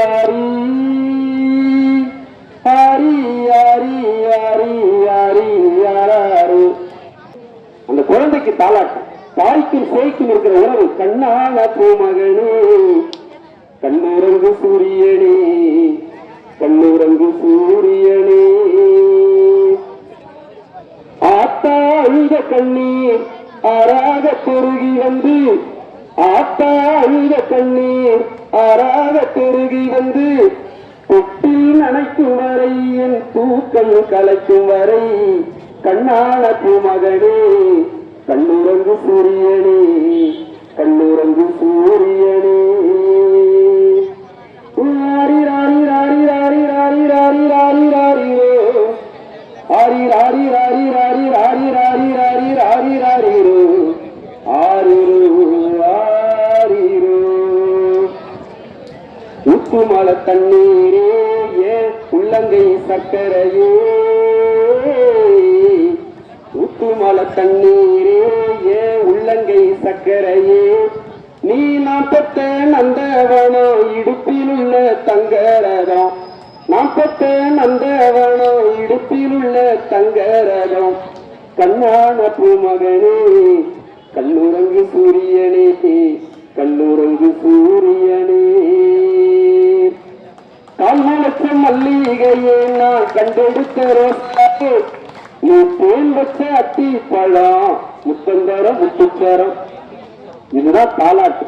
ஹரி ஹரி ஹரி ஹரி ஹரி யாராரு? அந்த குழந்தைக்கு தாலாட்டம். தாய்க்கும் சேய்க்கும் இருக்கிற உறவு கண்ணான பூமகனே கண்ணுரங்கு சூரியனே கண்ணுரங்கு சூரியனே. ஆத்தா அழுத கண்ணீர் ஆறாக பெருகி வந்து ஆத்தா அழுத கண்ணீர் ஆறாக அணைக்கும் வரை என் தூக்கம் கலைக்கும் வரை கண்ணான பூமகனே கண்ணுரங்கு சூரியனே கண்ணுரங்கு சூரியனே ராரி ராரி ராரி ராரி ராரி ராரி ராரி ராரி ஆரி ராரி ராரி ராரி ராரி ராரி ராரி ராரி ராரி ஆரிரு ஆரிரு தண்ணீரே ஏ உள்ளங்கை சக்கரையே உப்புமல தண்ணீரே ஏ உள்ளங்கை சக்கரையே நீ நான் பெத்த நந்தவனம் இடுப்பில் உள்ள தங்கரதம் நான் பெத்த நந்தவனம் இடுப்பில் உள்ள தங்கரதம் கண்ணான பூமகனே கல்லுரங்கு சூரியனே கல்லுரங்கு சூரிய மல்லிகையே நான் கண்டெடுத்த ரோசாவே நீ அத்தி பழம் முத்தந்தரம் முத்துச்சரம் இதுதான் தாலாட்டு